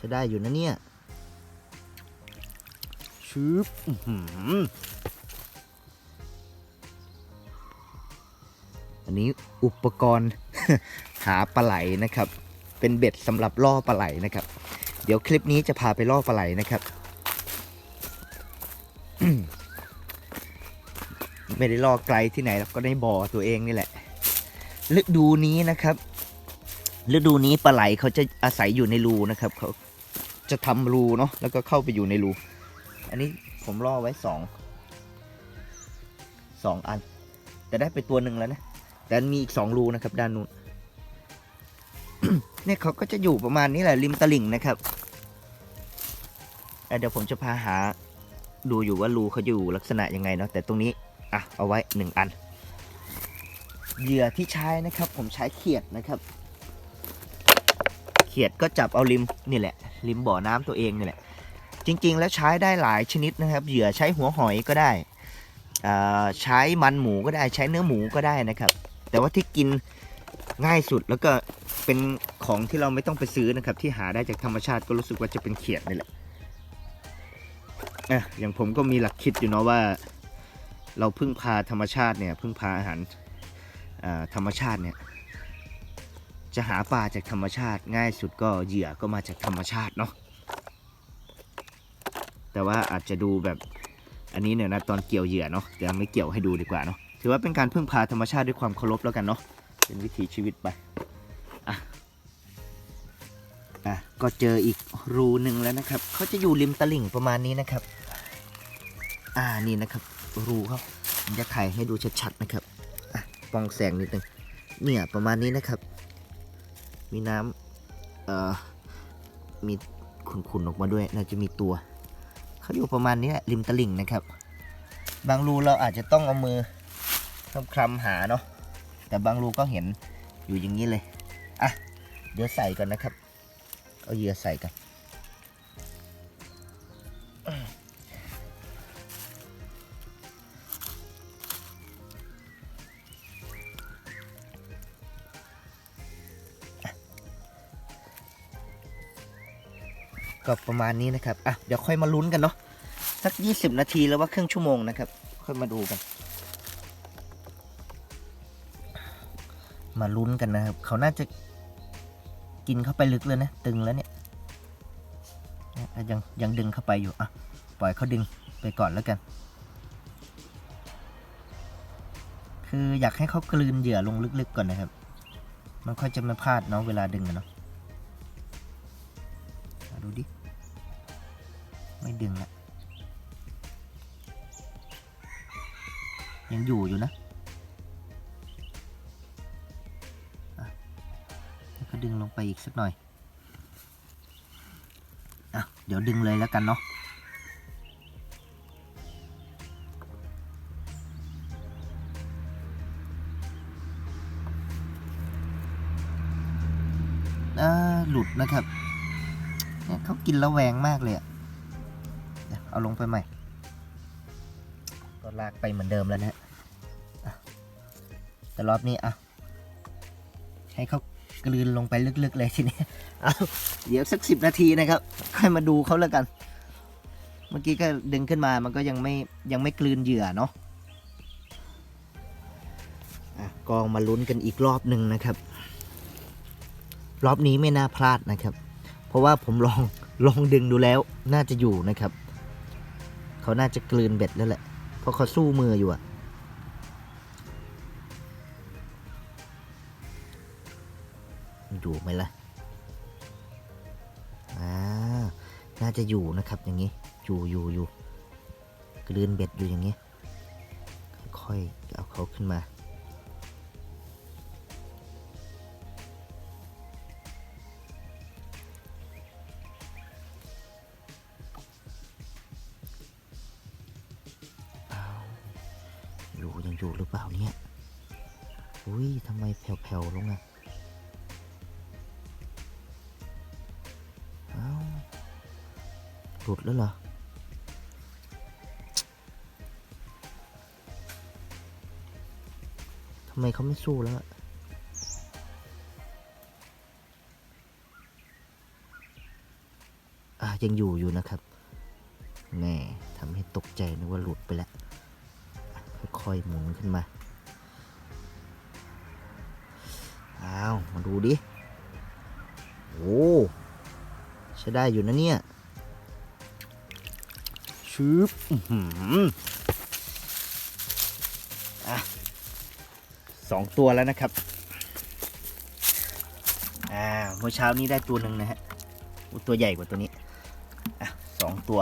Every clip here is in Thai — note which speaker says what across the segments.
Speaker 1: ช้ได้อยู่นะเนี่ยชืบอันนี้อุปกรณ์หาปลาไหลนะครับ เป็นเบ็ดสำหรับล่อปลาไหลนะครับ เดี๋ยวคลิปนี้จะพาไปล่อปลาไหลนะครับไม่ได้ล่อไกลที่ไหนแล้วก็ในบ่อตัวเองนี่แหละ ฤดูนี้นะครับ ฤดูนี้ปลาไหลเขาจะอาศัยอยู่ในรูนะครับเขา จะทำรูเนาะแล้วก็เข้าไปอยู่ในรู อันนี้ผมล่อไว้สองสองอัน แต่ได้ไปตัวหนึ่งแล้วนะ แต่มีอีกสองรูนะครับ ด้านนู้นเนี่ยเขาก็จะอยู่ประมาณนี้แหละริมตลิ่งนะครับเดี๋ยวผมจะพาหาดูอยู่ว่ารูเขาอยู่ลักษณะยังไงเนาะแต่ตรงนี้อะเอาไว้หนึ่งอันเหยื่อที่ใช้นะครับ ผมใช้เขียดนะครับ เขียดก็จับเอาริมนี่แหละ ริมบ่อน้ำตัวเองนี่แหละ จริงๆ แล้วใช้ได้หลายชนิดนะครับ เหยื่อใช้หัวหอยก็ได้ใช้มันหมูก็ได้ใช้เนื้อหมูก็ได้นะครับ แต่ว่าที่กินง่ายสุดแล้วก็เป็นของที่เราไม่ต้องไปซื้อนะครับ ที่หาได้จากธรรมชาติก็รู้สึกว่าจะเป็นเขียดนี่แหละอะอย่างผมก็มีหลักคิดอยู่เนาะว่า เราพึ่งพาธรรมชาติเนี่ยพึ่งพาอาหารธรรมชาติเนี่ย จะหาปลาจากธรรมชาติง่ายสุดก็เหยื่อก็มาจากธรรมชาติเนาะแต่ว่าอาจจะดูแบบอันนี้เนี่ยนะตอนเกี่ยวเหยื่อเนาะเดี๋ยวไม่เกี่ยวให้ดูดีกว่าเนาะถือว่าเป็นการพึ่งพาธรรมชาติด้วยความเคารพแล้วกันเนาะเป็นวิถีชีวิตไปอะอะก็เจออีกรูหนึ่งแล้วนะครับเขาจะอยู่ริมตลิ่งประมาณนี้นะครับ อ่านี่นะครับ รูเขาผมจะถ่ายให้ดูชัดๆนะครับอะปองแสงนิดนึงเนี่ยประมาณนี้นะครับ มีน้ำเอ่อมีขุ่นๆออกมาด้วยน่าจะมีตัว เขาอยู่ประมาณนี้แหละริมตลิ่งนะครับ บางรูเราอาจจะต้องเอามือคลำๆหาเนาะแต่บางรูก็เห็นอยู่อย่างนี้เลยอะเดี๋ยวใส่ก่อนนะครับ เอาเหยื่อใส่กัน ก็ประมาณนี้นะครับอะเดี๋ยวค่อยมาลุ้นกันเนาะสัก 20 นาทีแล้วว่าครึ่งชั่วโมงนะครับ ค่อยมาดูกัน มาลุ้นกันนะครับ เขาน่าจะกินเข้าไปลึกเลยนะ ตึงแล้วเนี่ยยังยังดึงเข้าไปอยู่อะปล่อยเขาดึงไปก่อนแล้วกัน คืออยากให้เขากลืนเหยื่อลงลึกๆก่อนนะครับ มันค่อยจะไม่พลาดเนาะเวลาดึงอะเนาะ ดึงละยังอยู่อยู่นะแล้วก็ดึงลงไปอีกสักหน่อยอะเดี๋ยวดึงเลยแล้วกันเนาะหลุดนะครับ เขากินแล้วแวงมากเลยอะ เอาลงไปใหม่ ก็ลากไปเหมือนเดิมแล้วนะฮะแต่รอบนี้อะให้เขากลืนลงไปลึกๆเลยทีนี้เอาเดี๋ยวสักสิบนาทีนะครับค่อยมาดูเขาแล้วกัน เมื่อกี้ก็ดึงขึ้นมามันก็ยังไม่ยังไม่กลืนเหยื่อเนาะอะกองมาลุ้นกันอีกรอบหนึ่งนะครับ รอบนี้ไม่น่าพลาดนะครับ เพราะว่าผมลองลองดึงดูแล้วน่าจะอยู่นะครับ เขาน่าจะกลืนเบ็ดแล้วแหละ เพราะเขาสู้มืออยู่อะอยู่ไหมล่ะ อ่า น่าจะอยู่นะครับอย่างนี้ อยู่อยู่อยู่กลืนเบ็ดอยู่อย่างนี้ ค่อยๆเอาเขาขึ้นมา อยู่หรือเปล่าเนี่ย อุ้ยทำไมแผ่วๆลงอะอ้าหลุดแล้วเหรอ ทำไมเขาไม่สู้แล้วอะยังอยู่อยู่นะครับ แน่ทำให้ตกใจนึกว่าหลุดไปแล้ว ค่อยๆหมุนขึ้นมาอ้าวมาดูดิโอ้ใช้ได้อยู่นะเนี่ยชืบอื้อหืออะสองตัวแล้วนะครับอ่าเมื่อเช้านี้ได้ตัวหนึ่งนะฮะอุตัวใหญ่กว่าตัวนี้อะสองตัว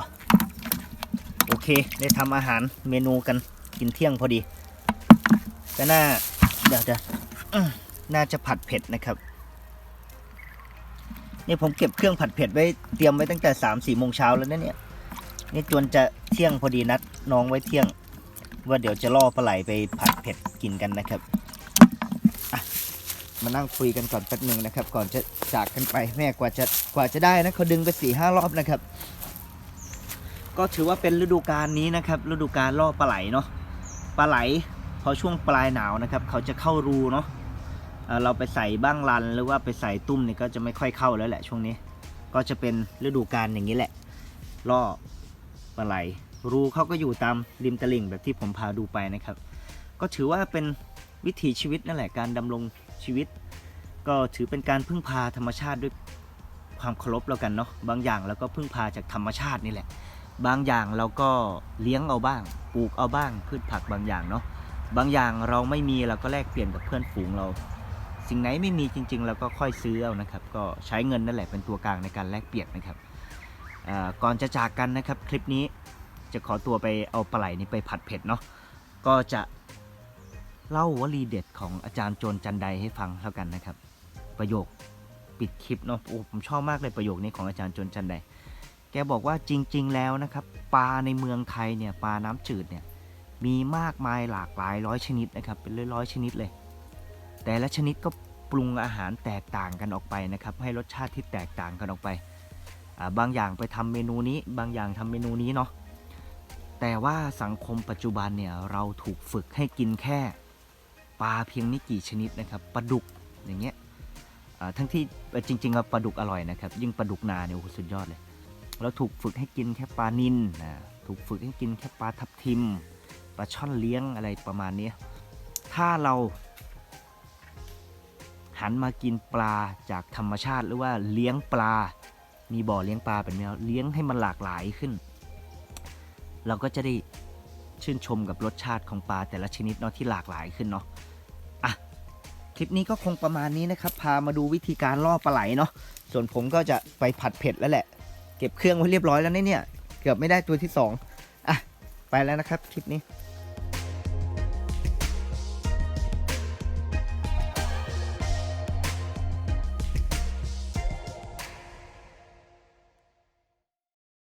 Speaker 1: โอเค ได้ทำอาหารเมนูกัน กินเที่ยงพอดีก็น่าเดี๋ยวเดี๋ยวน่าจะผัดเผ็ดนะครับนี่ผมเก็บเครื่องผัดเผ็ดไว้เตรียมไว้ตั้งแต่สามสี่โมงเช้าแล้วนะเนี่ยนี่จวนจะเที่ยงพอดีนัดน้องไว้เที่ยง ว่าเดี๋ยวจะล่อปลาไหลไปผัดเผ็ดกินกันนะครับมานั่งคุยกันก่อนแป๊บหนึ่งนะครับ ก่อนจะจากกันไปแม่กว่าจะกว่าจะได้นะเขาดึงไปสี่ห้ารอบนะครับ ก็ถือว่าเป็นฤดูกาลนี้นะครับ ฤดูกาลล่อปลาไหลเนาะ ปลาไหลพอช่วงปลายหนาวนะครับ เขาจะเข้ารูเนาะเอ่อเราไปใส่บ้างรันหรือว่าไปใส่ตุ้มเนี่ยก็จะไม่ค่อยเข้าแล้วแหละช่วงนี้ ก็จะเป็นฤดูกาลอย่างนี้แหละล่อปลาไหลรูเขาก็อยู่ตามริมตลิ่งแบบที่ผมพาดูไปนะครับ ก็ถือว่าเป็นวิถีชีวิตนั่นแหละการดำรงชีวิต ก็ถือเป็นการพึ่งพาธรรมชาติด้วยความเคารพแล้วกันเนาะบางอย่างเราก็พึ่งพาจากธรรมชาตินี่แหละ บางอย่างเราก็เลี้ยงเอาบ้าง ปลูกเอาบ้าง พืชผักบางอย่างเนาะบางอย่างเราไม่มีเราก็แลกเปลี่ยนกับเพื่อนฝูงเรา สิ่งไหนไม่มีจริง ๆ เราก็ค่อยซื้อเอานะครับ ก็ใช้เงินนั่นแหละเป็นตัวกลางในการแลกเปลี่ยนนะครับก่อนจะจากกันนะครับคลิปนี้จะขอตัวไปเอาปลาไหลนี้ไปผัดเผ็ดเนาะก็จะเล่าวลีเด็ดของอาจารย์โจรจันไดให้ฟังแล้วกันนะครับ ประโยคปิดคลิปเนาะโอ้ผมชอบมากเลยประโยคนี้ของอาจารย์โจรจันได แกบอกว่าจริง ๆ แล้วนะครับปลาในเมืองไทยเนี่ยปลาน้ำจืดเนี่ยมีมากมายหลากหลายร้อยชนิดนะครับเป็นร้อยๆชนิดเลย แต่ละชนิดก็ปรุงอาหารแตกต่างกันออกไปนะครับให้รสชาติที่แตกต่างกันออกไปาบางอย่างไปทำเมนูนี้ บางอย่างทำเมนูนี้เนาะแต่ว่าสังคมปัจจุบันเนี่ยเราถูกฝึกให้กินแค่ปลาเพียงไม่กี่ชนิดนะครับปลาดุกอย่างเงี้ยทั้งที่จริงๆปลาดุกอร่อยนะครับยิ่งปลาดุกนาเนี่ยโอ้โหสุดยอดเลย เราถูกฝึกให้กินแค่ปลานิลนะถูกฝึกให้กินแค่ปลาทับทิมปลาช่อนเลี้ยงอะไรประมาณนี้ถ้าเรา หันมากินปลาจากธรรมชาติหรือว่าเลี้ยงปลา มีบ่อเลี้ยงปลาแบบนี้แล้วเลี้ยงให้มันหลากหลายขึ้น เราก็จะได้ชื่นชมกับรสชาติของปลาแต่ละชนิดเนาะที่หลากหลายขึ้นเนาะอะคลิปนี้ก็คงประมาณนี้นะครับ พามาดูวิธีการล่อปลาไหลเนาะส่วนผมก็จะไปผัดเผ็ดแล้วแหละ เก็บเครื่องไว้เรียบร้อยแล้วนเนี่ย เกือบไม่ได้ตัวที่สองอะ ไปแล้วนะครับคลิปนี้